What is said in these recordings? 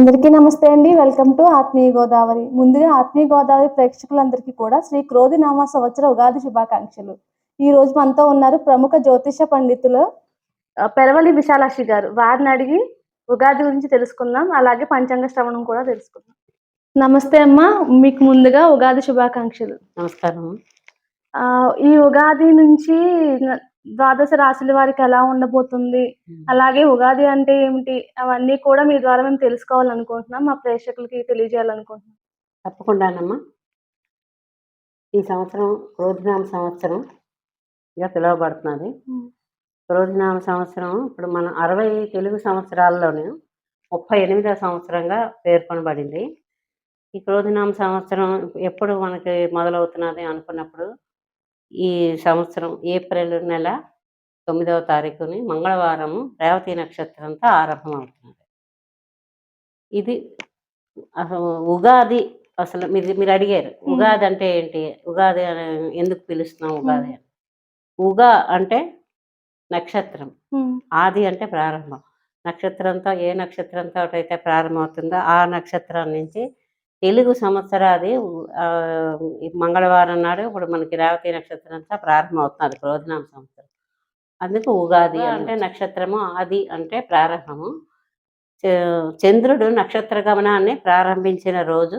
అందరికీ నమస్తే అండి. వెల్కమ్ టు ఆత్మీయ గోదావరి. ముందుగా ఆత్మీయ గోదావరి ప్రేక్షకులందరికీ కూడా శ్రీ క్రోధి నామ సంవత్సర ఉగాది శుభాకాంక్షలు. ఈ రోజు మనతో ఉన్నారు ప్రముఖ జ్యోతిష పండితులు పెరవలి విశాలాక్షి గారు. వారిని అడిగి ఉగాది గురించి తెలుసుకుందాం. అలాగే పంచాంగ శ్రవణం కూడా తెలుసుకుందాం. నమస్తే అమ్మా. మీకు ముందుగా ఉగాది శుభాకాంక్షలు. నమస్కారం. ఆ ఈ ఉగాది నుంచి ద్వాదశ రాశుల వారికి ఎలా ఉండబోతుంది? అలాగే ఉగాది అంటే ఏమిటి? అవన్నీ కూడా మీ ద్వారా మేము తెలుసుకోవాలనుకుంటున్నాం. మా ప్రేక్షకులకి తెలియజేయాలనుకుంటున్నాం. తప్పకుండానమ్మా. ఈ సంవత్సరం క్రోధినామ సంవత్సరం ఇక పిలువబడుతున్నది. క్రోధినామ సంవత్సరం ఇప్పుడు మన అరవై తెలుగు సంవత్సరాల్లోనే ముప్పై ఎనిమిదవ సంవత్సరంగా పేర్కొనబడింది. ఈ క్రోధినామ సంవత్సరం ఎప్పుడు మనకి మొదలవుతున్నది అనుకున్నప్పుడు ఈ సంవత్సరం ఏప్రిల్ నెల తొమ్మిదవ తారీఖుని మంగళవారం రేవతి నక్షత్రంతో ఆరంభమవుతున్నది ఇది అసలు ఉగాది అసలు మీరు మీరు అడిగారు. ఉగాది అంటే ఏంటి? ఉగాది అని ఎందుకు పిలుస్తున్నాం ఉగాది అని. ఉగా అంటే నక్షత్రం. ఆది అంటే ప్రారంభం. నక్షత్రంతో ఏ నక్షత్రంతో అయితే ప్రారంభమవుతుందో ఆ నక్షత్రం నుంచి తెలుగు సంవత్సరాది మంగళవారం నాడు ఇప్పుడు మనకి రేవతి నక్షత్రంతో ప్రారంభమవుతుంది క్రోధనామ సంవత్సరం. అందుకు ఉగాది అంటే నక్షత్రము ఆది అంటే ప్రారంభము. చంద్రుడు నక్షత్ర గమనాన్ని ప్రారంభించిన రోజు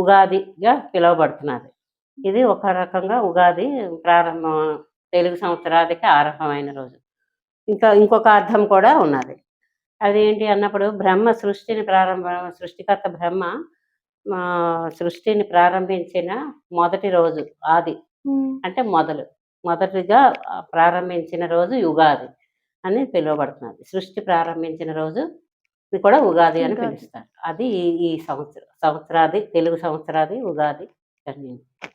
ఉగాదిగా పిలువబడుతున్నది ఇది ఒక రకంగా ఉగాది ప్రారంభం తెలుగు సంవత్సరాదికి ఆరంభమైన రోజు. ఇంకా ఇంకొక అర్థం కూడా ఉన్నది. అదేంటి అన్నప్పుడు బ్రహ్మ సృష్టిని ప్రారంభ సృష్టికర్త బ్రహ్మ ఆ, సృష్టిని ప్రారంభించిన మొదటి రోజు ఆది. అంటే మొదలు. మొదటిగా ప్రారంభించిన రోజు యుగాది అని పిలువబడుతున్నది. సృష్టి ప్రారంభించిన రోజు ఇది కూడా ఉగాది అని ఉగాది. పిలుస్తారు. అది ఈ- సంవత్సరం సంవత్సరాది తెలుగు సంవత్సరాది ఉగాది.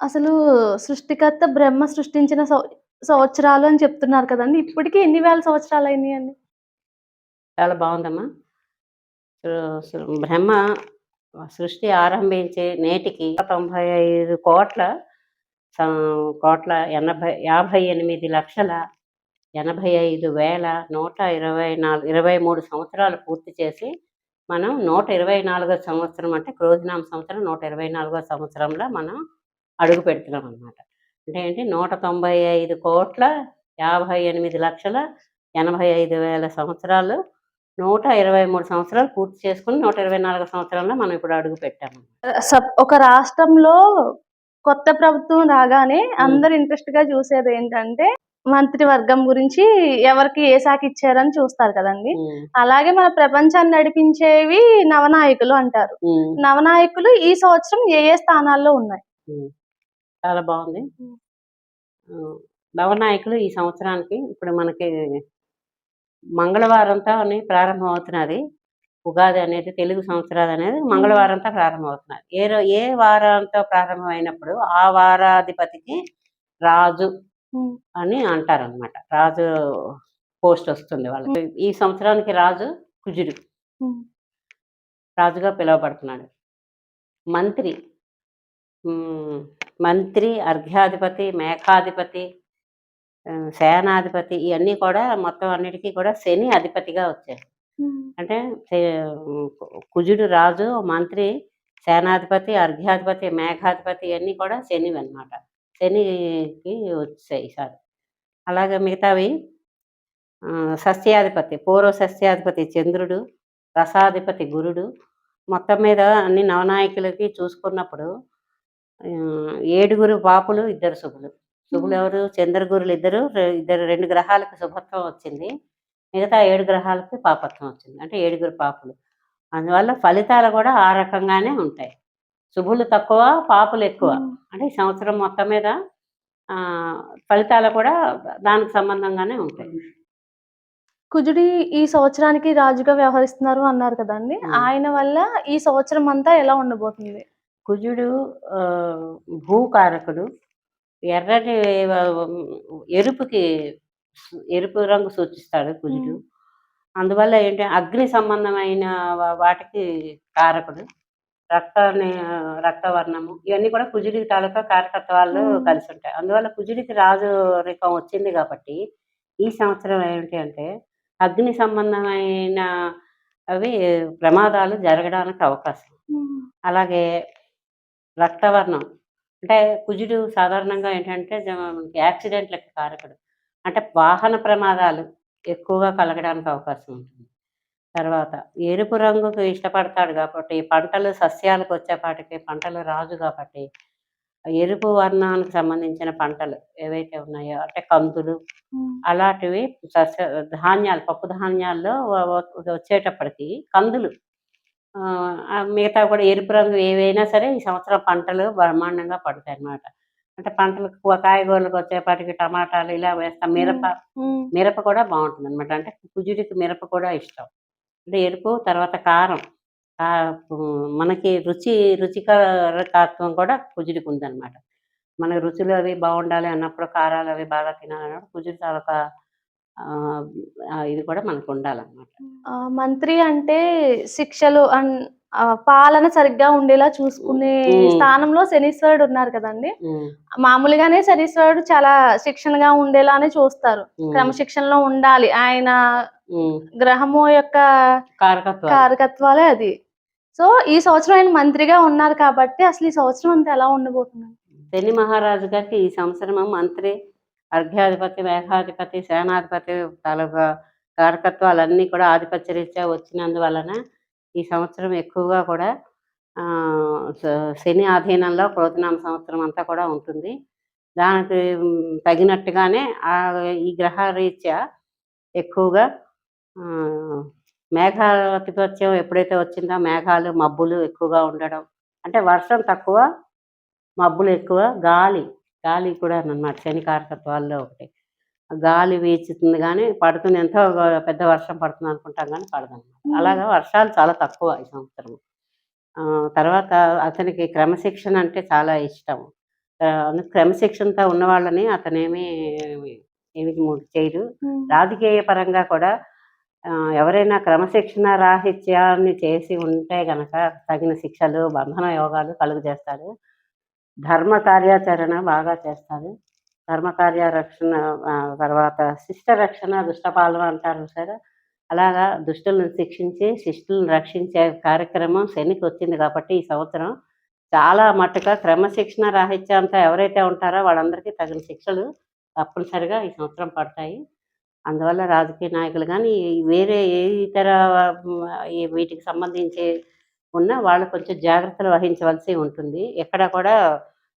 అసలు సృష్టికర్త బ్రహ్మ సృష్టించిన సంవత్సరాలు అని చెప్తున్నారు కదండి. ఇప్పటికీ ఎన్ని వేల సంవత్సరాలు అయినాయి అండి? చాలా బాగుందమ్మా. బ్రహ్మ సృష్టి ఆరంభించే నేటికి తొంభై ఐదు కోట్ల కోట్ల ఎనభై యాభై ఎనిమిది లక్షల ఎనభై ఐదు వేల నూట ఇరవై నాలుగు ఇరవై మూడు సంవత్సరాలు పూర్తి చేసి మనం నూట ఇరవై నాలుగో సంవత్సరం అంటే క్రోధినామ సంవత్సరం నూట ఇరవై నాలుగో సంవత్సరంలో మనం అడుగు పెడుతున్నాం అనమాట అంటే ఏంటి? నూట తొంభై ఐదు కోట్ల యాభై ఎనిమిది లక్షల ఎనభై ఐదు వేల సంవత్సరాలు నూట ఇరవై మూడు సంవత్సరాలు పూర్తి చేసుకుని నూట ఇరవై నాలుగు సంవత్సరంలో మనం ఇప్పుడు అడుగు పెట్టాము. ఒక రాష్ట్రంలో కొత్త ప్రభుత్వం రాగానే అందరు ఇంట్రెస్ట్గా చూసేది ఏంటంటే మంత్రి వర్గం గురించి ఎవరికి ఏ శాఖ ఇచ్చారని చూస్తారు కదండి. అలాగే మన ప్రపంచాన్ని నడిపించేవి నవనాయకులు అంటారు. నవనాయకులు ఈ సంవత్సరం ఏ ఏ స్థానాల్లో ఉన్నాయి. చాలా బాగుంది. నవనాయకులు ఈ సంవత్సరానికి ఇప్పుడు మనకి మంగళవారంతో అని ప్రారంభం అవుతున్నది ఉగాది అనేది తెలుగు సంవత్సరాలు అనేది మంగళవారంతో ప్రారంభం అవుతున్నది ఏ ఏ వారంతో ప్రారంభమైనప్పుడు ఆ వారాధిపతికి రాజు అని అంటారు అనమాట రాజు పోస్ట్ వస్తుంది వాళ్ళకి. ఈ సంవత్సరానికి రాజు కుజుడు. రాజుగా పిలువబడుతున్నాడు. మంత్రి. మంత్రి అర్ఘ్యాధిపతి మేఘాధిపతి సేనాధిపతి ఇవన్నీ కూడా మొత్తం అన్నిటికీ కూడా శని అధిపతిగా వచ్చారు. ఉమ్, అంటే కుజుడు రాజు మంత్రి సేనాధిపతి అర్ఘ్యాధిపతి మేఘాధిపతి ఇవన్నీ కూడా శనివి అన్నమాట శనికి వచ్చాయి ఈసారి. అలాగే మిగతావి సస్యాధిపతి పూర్వ సస్యాధిపతి చంద్రుడు రసాధిపతి గురుడు మొత్తం మీద అన్ని నవనాయకులకి చూసుకున్నప్పుడు ఏడుగురు పాపులు ఇద్దరు శుభులు. శుభులు ఎవరు? చంద్రగురులు ఇద్దరు ఇద్దరు రెండు గ్రహాలకు శుభత్వం వచ్చింది. మిగతా ఏడు గ్రహాలకి పాపత్వం వచ్చింది. అంటే ఏడుగురు పాపులు. అందువల్ల ఫలితాలు కూడా ఆ రకంగానే ఉంటాయి. శుభులు తక్కువ పాపులు ఎక్కువ. అంటే ఈ సంవత్సరం మొత్తం మీద ఆ, ఫలితాలు కూడా దానికి సంబంధంగానే ఉంటాయి. కుజుడి ఈ సంవత్సరానికి రాజుగా వ్యవహరిస్తున్నారు అన్నారు కదండి. ఆయన వల్ల ఈ సంవత్సరం అంతా ఎలా ఉండబోతుంది? కుజుడు భూకారకుడు. ఎర్రటి ఎరుపుకి ఎరుపు రంగు సూచిస్తాడు కుజుడు. అందువల్ల ఏంటి అగ్ని సంబంధమైన వాటికి కారకుడు. రక్త రక్తవర్ణము ఇవన్నీ కూడా కుజుడికి తాలూకా ఉమ్. కలిసి ఉంటాయి. అందువల్ల కుజుడికి రాజు రేఖం వచ్చింది కాబట్టి ఈ సంవత్సరం ఏంటి అంటే అగ్ని సంబంధమైన అవి ప్రమాదాలు జరగడానికి అవకాశం. అలాగే రక్తవర్ణం. అంటే కుజుడు సాధారణంగా ఏంటంటే యాక్సిడెంట్లకు కారకుడు అంటే వాహన ప్రమాదాలు ఎక్కువగా కలగడానికి అవకాశం ఉంటుంది. తర్వాత ఎరుపు రంగుకు ఇష్టపడతాడు కాబట్టి పంటలు సస్యాలకు వచ్చేపాటికి పంటలు రాజు కాబట్టి ఎరుపు వర్ణానికి సంబంధించిన పంటలు ఏవైతే ఉన్నాయో అంటే కందులు అలాంటివి సస్య ధాన్యాలు పప్పు ధాన్యాల్లో వచ్చేటప్పటికి కందులు మిగతా కూడా ఎరుపు రంగు ఏవైనా సరే ఈ సంవత్సరం పంటలు బ్రహ్మాండంగా పడతాయి అన్నమాట అంటే పంటలకు కాయగూరలకు వచ్చేపాటికి టమాటాలు ఇలా వేస్తాం. మిరప మిరప కూడా బాగుంటుంది అనమాట అంటే కుజుడికి మిరప కూడా ఇష్టం. అంటే ఎరుపు తర్వాత కారం. మనకి రుచి రుచికరకత్వం కూడా కుజుడికి ఉందన్నమాట. మన రుచులు అవి బాగుండాలి అన్నప్పుడు కారాలు అవి బాగా తినాలన్నప్పుడు కుజుడి తాలూకా ఇది కూడా మనకు ఉండాలన్నమాట ఆ, మంత్రి అంటే శిక్షలు అన్ ఆ, పాలన సరిగ్గా ఉండేలా చూసుకునే ఉమ్. స్థానంలో శనీశ్వరుడు ఉన్నారు కదండి. ఉమ్, మామూలుగానే శనీశ్వరుడు చాలా శిక్షణగా ఉండేలానే చూస్తారు. ఉమ్, క్రమశిక్షణలో ఉండాలి. ఆయన ఉమ్, గ్రహము యొక్క కారకత్వాలు. కారకత్వాలే అది. సో ఈ సంవత్సరం ఆయన మంత్రిగా ఉన్నారు కాబట్టి అసలు ఈ సంవత్సరం అంతా ఎలా ఉండబోతుంది? శని మహారాజు గారికి ఈ సంవత్సరం మంత్రి అర్ఘ్యాధిపతి మేఘాధిపతి సేనాధిపతి తాలూకా కారకత్వాలన్నీ కూడా ఆధిపత్య రీత్యా వచ్చినందువలన ఈ సంవత్సరం ఎక్కువగా కూడా శని ఆధీనంలో క్రోధనామ సంవత్సరం అంతా కూడా ఉంటుంది. దానికి తగినట్టుగానే ఆ ఈ గ్రహ రీత్యా ఎక్కువగా మేఘాధిపత్యం ఎప్పుడైతే వచ్చిందో మేఘాలు మబ్బులు ఎక్కువగా ఉండడం అంటే వర్షం తక్కువ మబ్బులు ఎక్కువ గాలి గాలి కూడా అన్నమాట శని కారకత్వాల్లో ఒకటి. గాలి వీచుతుంది కానీ పడుతుంది ఎంతో పెద్ద వర్షం పడుతుంది అనుకుంటాం కానీ పడదు అలాగా వర్షాలు చాలా తక్కువ ఈ సంవత్సరం తర్వాత అతనికి క్రమశిక్షణ అంటే చాలా ఇష్టం. క్రమశిక్షణతో ఉన్న వాళ్ళని అతనేమి ఏమి చేయరు రాజకీయ పరంగా కూడా ఎవరైనా క్రమశిక్షణ రాహిత్యాన్ని చేసి ఉంటే గనక తగిన శిక్షలు బంధన యోగాలు కలుగు చేస్తాడు. ధర్మ కార్యాచరణ బాగా చేస్తాడు ధర్మ కార్యరక్షణ తర్వాత శిష్ట రక్షణ దుష్టపాలన అంటారు సరే. అలాగా దుష్టులను శిక్షించి శిష్టులను రక్షించే కార్యక్రమం శనికి వచ్చింది కాబట్టి ఈ సంవత్సరం చాలా మట్టుగా క్రమశిక్షణ రాహిత్యంతో ఎవరైతే ఉంటారో వాళ్ళందరికీ తగిన శిక్షలు తప్పనిసరిగా ఈ సంవత్సరం పడతాయి. అందువల్ల రాజకీయ నాయకులు కానీ వేరే ఏ ఇతర వీటికి సంబంధించి ఉన్న వాళ్ళు కొంచెం జాగ్రత్తలు వహించవలసి ఉంటుంది. ఎక్కడ కూడా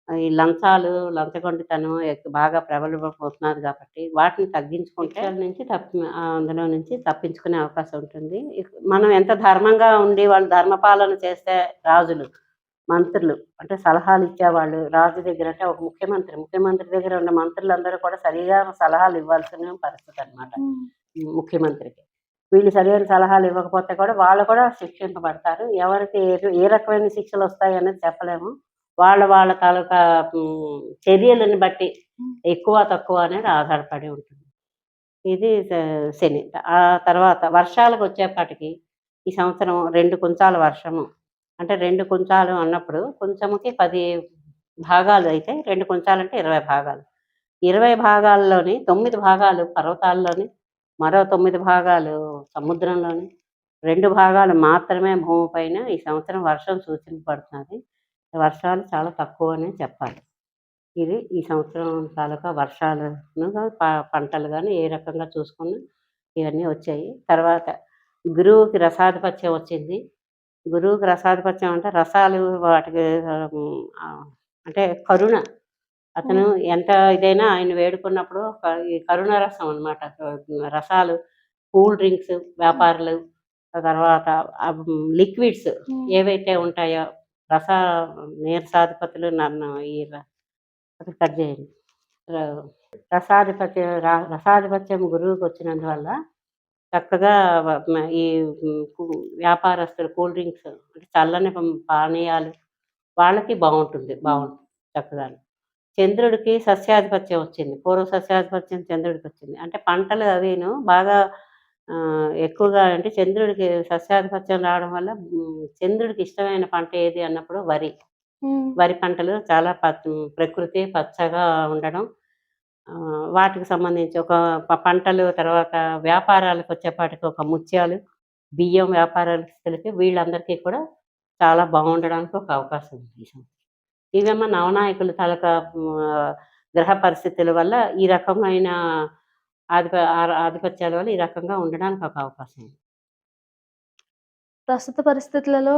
ఈ లంచాలు లంచగొండితనం బాగా ప్రబలపోతున్నది కాబట్టి వాటిని తగ్గించుకుంటే నుంచి తప్పి అందులో నుంచి తప్పించుకునే అవకాశం ఉంటుంది. మనం ఎంత ధర్మంగా ఉండి వాళ్ళు ధర్మపాలన చేస్తే రాజులు మంత్రులు అంటే సలహాలు ఇచ్చేవాళ్ళు రాజు దగ్గర అంటే ఒక ముఖ్యమంత్రి ముఖ్యమంత్రి దగ్గర ఉన్న మంత్రులందరూ కూడా సరిగా సలహాలు ఇవ్వాల్సిన పరిస్థితి అన్నమాట. ముఖ్యమంత్రికి. వీళ్ళు సరైన సలహాలు ఇవ్వకపోతే కూడా వాళ్ళు కూడా శిక్షింపబడతారు. ఎవరికి ఏ- రకమైన శిక్షలు వస్తాయి అనేది చెప్పలేము. వాళ్ళ వాళ్ళ తాలూకా చర్యలను బట్టి ఎక్కువ తక్కువ అనేది ఆధారపడి ఉంటుంది. ఇది శని. ఆ తర్వాత వర్షాలకు వచ్చేపాటికి ఈ సంవత్సరం రెండు కుంచాల వర్షము. అంటే రెండు కుంచాలు అన్నప్పుడు కొంచెముకి పది భాగాలు అయితే రెండు కుంచాలు అంటే ఇరవై భాగాలు. ఇరవై భాగాల్లోని తొమ్మిది భాగాలు పర్వతాల్లోని మరో తొమ్మిది భాగాలు సముద్రంలోని రెండు భాగాలు మాత్రమే భూమిపైన ఈ సంవత్సరం వర్షం సూచించబడుతున్నది వర్షాలు చాలా తక్కువనే చెప్పాలి. ఇది ఈ సంవత్సరం తాలూకా వర్షాలను ప- పంటలు కానీ ఏ రకంగా చూసుకున్నా ఇవన్నీ వచ్చాయి. తర్వాత గురువుకి రసాధిపత్యం వచ్చింది. గురువుకి రసాధిపత్యం అంటే రసాలు వాటికి అంటే కరుణ. అతను ఎంత ఇదైనా ఆయన వేడుకున్నప్పుడు ఈ కరుణ రసం అనమాట రసాలు కూల్ డ్రింక్స్ వ్యాపారులు తర్వాత లిక్విడ్స్ ఏవైతే ఉంటాయో రస నీరసాధిపతులు నన్ను ఈ కట్ చేయండి. రసాధిపత్యం రసాధిపత్యం గురువుకి వచ్చినందువల్ల చక్కగా ఈ వ్యాపారస్తులు కూల్ డ్రింక్స్ అంటే చల్లని పానీయాలు వాళ్ళకి బాగుంటుంది బాగుంటుంది చక్కగా చంద్రుడికి సస్యాధిపత్యం వచ్చింది. పూర్వ సస్యాధిపత్యం చంద్రుడికి వచ్చింది. అంటే పంటలు అవిను బాగా ఎక్కువగా అంటే చంద్రుడికి సస్యాధిపత్యం రావడం వల్ల చంద్రుడికి ఇష్టమైన పంట ఏది అన్నప్పుడు వరి. వరి పంటలు చాలా ప్రకృతి పచ్చగా ఉండడం. వాటికి సంబంధించి ఒక పంటలు తర్వాత వ్యాపారాలకు వచ్చేపాటికి ఒక ముత్యాలు బియ్యం వ్యాపారస్తులకి వీళ్ళందరికీ కూడా చాలా బాగుండడానికి ఒక అవకాశం ఉంది ఇవేమో నవనాయకులు తాలూకా గ్రహ పరిస్థితుల వల్ల ఈ రకమైన ఆధిప ఆధిపత్యాల వల్ల ఈ రకంగా ఉండడానికి ఒక అవకాశం ఉంది. ప్రస్తుత పరిస్థితులలో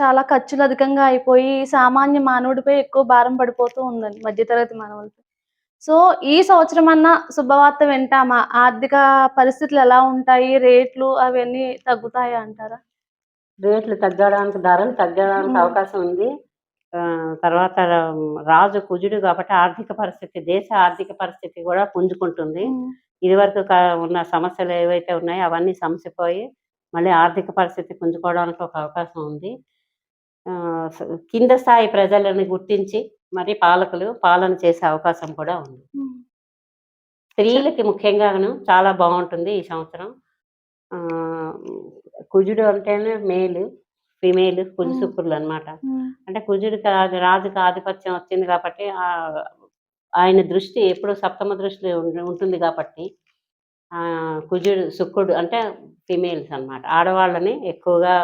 చాలా ఖర్చులు అధికంగా అయిపోయి సామాన్య మానవుడిపై ఎక్కువ భారం పడిపోతూ ఉందండి మధ్యతరగతి మానవులపై. సో ఈ సంవత్సరం అన్న శుభవార్త వింటామా? ఆర్థిక పరిస్థితులు ఎలా ఉంటాయి? రేట్లు అవన్నీ తగ్గుతాయి అంటారా? రేట్లు తగ్గడానికి ధరలు తగ్గడానికి. అవకాశం ఉంది. తర్వాత రాజు కుజుడు కాబట్టి ఆర్థిక పరిస్థితి దేశ ఆర్థిక పరిస్థితి కూడా పుంజుకుంటుంది. ఇదివరకు ఉన్న సమస్యలు ఏవైతే ఉన్నాయో అవన్నీ సమసిపోయి మళ్ళీ ఆర్థిక పరిస్థితి పుంజుకోవడానికి ఒక అవకాశం ఉంది. కింద స్థాయి ప్రజలను గుర్తించి మరి పాలకులు పాలన చేసే అవకాశం కూడా ఉంది. స్త్రీలకి ముఖ్యంగాను చాలా బాగుంటుంది ఈ సంవత్సరం. కుజుడు అంటేనే మేలు. ఫిమేల్ కుజు మ్మ్. శుక్రులు అన్నమాట అంటే కుజుడికి రాజుకి ఆధిపత్యం వచ్చింది కాబట్టి ఆ ఆయన దృష్టి ఎప్పుడు సప్తమ దృష్టి ఉంటుంది కాబట్టి ఆ కుజుడు శుక్రుడు అంటే ఫిమేల్స్ అన్నమాట. ఆడవాళ్ళని ఎక్కువగా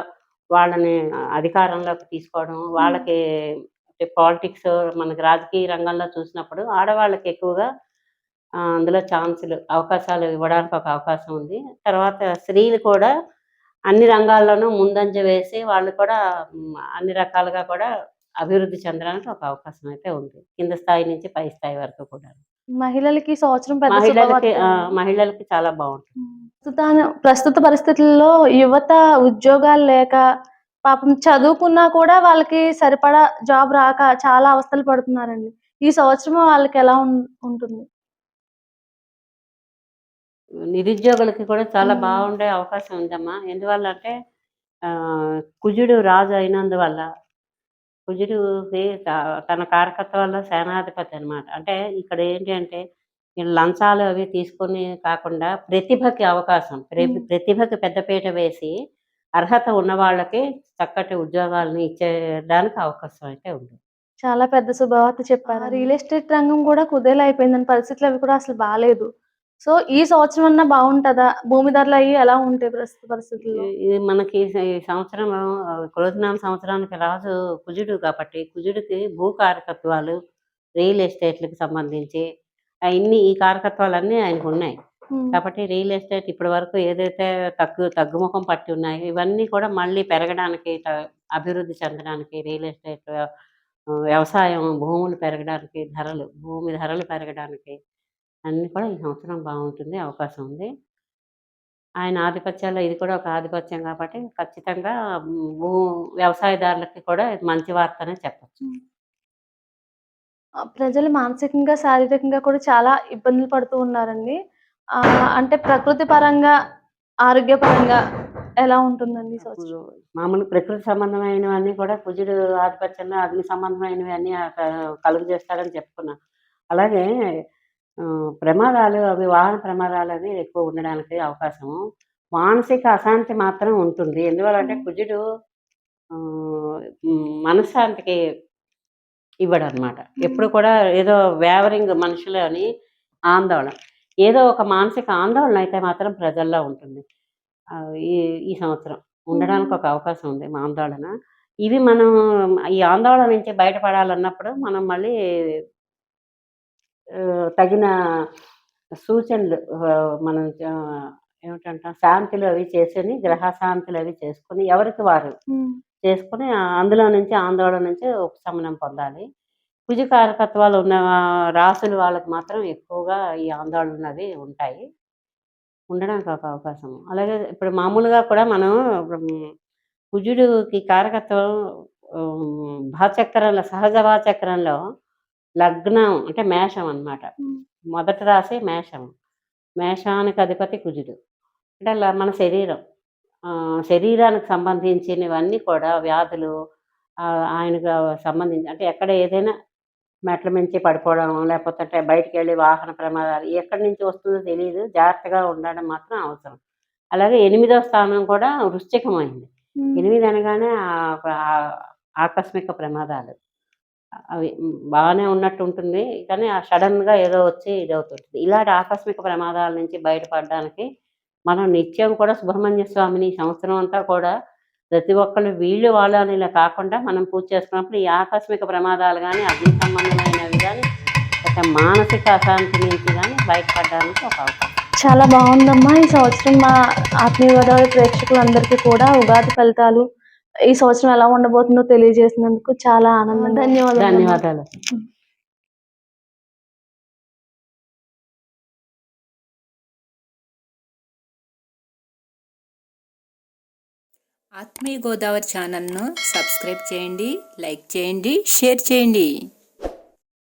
వాళ్ళని అధికారంలోకి తీసుకోవడం వాళ్ళకి పాలిటిక్స్ మనకి రాజకీయ రంగంలో చూసినప్పుడు ఆడవాళ్ళకి ఎక్కువగా అందులో ఛాన్సులు అవకాశాలు ఇవ్వడానికి ఒక అవకాశం ఉంది. తర్వాత స్త్రీలు కూడా అన్ని రంగాల్లోనూ ముందంజ వేసి వాళ్ళు కూడా అన్ని రకాలుగా కూడా అభివృద్ధి చెందడానికి ఒక అవకాశం అయితే ఉంది. కింద స్థాయి నుంచి పై స్థాయి వరకు కూడా. మహిళలకి సంవత్సరం మహిళలకి. మహిళలకి చాలా బాగుంటుంది. ప్రస్తుతాన ప్రస్తుత పరిస్థితుల్లో యువత ఉద్యోగాలు లేక పాపం చదువుకున్నా కూడా వాళ్ళకి సరిపడా జాబ్ రాక చాలా అవస్థలు పడుతున్నారండి. ఈ సంవత్సరం వాళ్ళకి ఎలా ఉంటుంది? నిరుద్యోగులకి కూడా చాలా. బాగుండే అవకాశం ఉందమ్మా. ఎందువల్ల అంటే ఆ, కుజుడు రాజు అయినందువల్ల కుజుడుకి త- తన కారకత్వాల్లో సేనాధిపతి అన్నమాట. అంటే ఇక్కడ ఏంటి అంటే లంచాలు అవి తీసుకొని కాకుండా ప్రతిభకి అవకాశం. ప్రతిభకి పెద్దపీట వేసి అర్హత ఉన్న వాళ్ళకి చక్కటి ఉద్యోగాలను ఇచ్చేయడానికి అవకాశం అయితే ఉంది. చాలా పెద్ద శుభవార్త చెప్పారు రియల్ ఎస్టేట్ రంగం కూడా కుదేలైపోయిందని పరిస్థితులు అవి కూడా అసలు బాగాలేదు సో ఈ సంవత్సరం అన్నా బాగుంటుందా? భూమి ధరలు అయ్యి ఎలా ఉంటాయి ప్రస్తుత పరిస్థితుల్లో? ఈ- ఇది మనకి ఈ సంవత్సరం క్రోధనామ సంవత్సరానికి రాజు కుజుడు కాబట్టి కుజుడికి భూ కారకత్వాలు రియల్ ఎస్టేట్లకు సంబంధించి అన్ని ఈ కారకత్వాలన్నీ ఆయనకు ఉన్నాయి. కాబట్టి రియల్ ఎస్టేట్ ఇప్పటి వరకు ఏదైతే తగ్గు తగ్గుముఖం పట్టి ఉన్నాయో ఇవన్నీ కూడా మళ్ళీ పెరగడానికి అభివృద్ధి చెందడానికి రియల్ ఎస్టేట్ వ్య- వ్యవసాయం భూములు పెరగడానికి ధరలు భూమి ధరలు పెరగడానికి అన్ని కూడా ఈ సంవత్సరం బాగుంటుంది అవకాశం ఉంది. ఆయన ఆధిపత్యాల్లో ఇది కూడా ఒక ఆధిపత్యం కాబట్టి ఖచ్చితంగా భూ వ్యవసాయదారులకి కూడా ఇది మంచి వార్తనే చెప్పచ్చు. ఆ, ప్రజలు మానసికంగా శారీరకంగా కూడా చాలా ఇబ్బందులు పడుతూ ఉన్నారండి. అంటే ప్రకృతి పరంగా ఆరోగ్యపరంగా ఎలా ఉంటుందండి ఈ సంవత్సరం? మామూలు ప్రకృతి సంబంధమైనవన్నీ కూడా కుజుడు ఆధిపత్యంలో అగ్ని సంబంధమైనవి అన్నీ కలుగు చేస్తాడని చెప్పుకున్నాం. అలాగే ప్రమాదాలు అవి వాహన ప్రమాదాలు అవి ఎక్కువ ఉండడానికి అవకాశము. మానసిక అశాంతి మాత్రం ఉంటుంది. ఎందువల్లంటే కుజుడు మనశ్శాంతికి ఇవ్వడు అనమాట ఎప్పుడు కూడా ఏదో వేవరింగ్ మనుషులని ఆందోళన. ఏదో ఒక మానసిక ఆందోళన అయితే మాత్రం ప్రజల్లో ఉంటుంది. ఈ ఈ సంవత్సరం ఉండడానికి ఒక అవకాశం ఉంది మా ఆందోళన. ఇవి మనం ఈ ఆందోళన నుంచి బయటపడాలన్నప్పుడు మనం మళ్ళీ తగిన సూచనలు మనం ఏమిటంటాం శాంతులు అవి చేసుకొని గ్రహ శాంతులు అవి చేసుకొని ఎవరికి వారు. చేసుకుని అందులో నుంచి ఆందోళన నుంచి ఉపశమనం పొందాలి. కుజ కారకత్వాలు ఉన్న రాసులు వాళ్ళకి మాత్రం ఎక్కువగా ఈ ఆందోళనలు అవి ఉంటాయి. ఉండడానికి ఒక అవకాశం. అలాగే ఇప్పుడు మామూలుగా కూడా మనం కుజుడికి కారకత్వం భాచక్రంలో సహజ భాచక్రంలో లగ్నం అంటే మేషం అన్నమాట. ఉమ్. మొదటి రాశి మేషం. మేషానికి అధిపతి కుజుడు. అంటే మన శరీరం. శరీరానికి సంబంధించినవన్నీ కూడా వ్యాధులు ఆయనకు సంబంధించి అంటే ఎక్కడ ఏదైనా మెట్ల మించి పడిపోవడం లేకపోతే అంటే బయటికి వెళ్ళి వాహన ప్రమాదాలు ఎక్కడి నుంచి వస్తుందో తెలియదు జాగ్రత్తగా ఉండడం మాత్రం అవసరం. అలాగే ఎనిమిదో స్థానం కూడా వృశ్చికమైంది. ఎనిమిది అనగానే ఆకస్మిక ప్రమాదాలు. అవి బాగానే ఉన్నట్టు ఉంటుంది కానీ ఆ సడన్గా ఏదో వచ్చి ఇది అవుతుంటుంది ఇలాంటి ఆకస్మిక ప్రమాదాల నుంచి బయటపడడానికి మనం నిత్యం కూడా సుబ్రహ్మణ్య స్వామిని సంవత్సరం అంతా కూడా ప్రతి ఒక్కళ్ళు వీళ్ళు వాళ్ళు ఇలా కాకుండా మనం పూజ చేసుకున్నప్పుడు ఈ ఆకస్మిక ప్రమాదాలు కానీ అగ్ని సంబంధమైనవి కానీ ఒక మానసిక అశాంతి నుంచి కానీ బయటపడడానికి ఒక అవకాశం. చాలా బాగుందమ్మా ఈ సంవత్సరం మా ఆత్మీయ గోదావరి ప్రేక్షకులందరికీ కూడా ఉగాది ఫలితాలు ఈ సంవత్సరం ఎలా ఉండబోతుందో తెలియజేసినందుకు చాలా ఆనందం. ధన్యవాదాలు ధన్యవాదాలు. ఆత్మీయ గోదావరి ఛానల్ను సబ్స్క్రైబ్ చేయండి లైక్ చేయండి షేర్ చేయండి.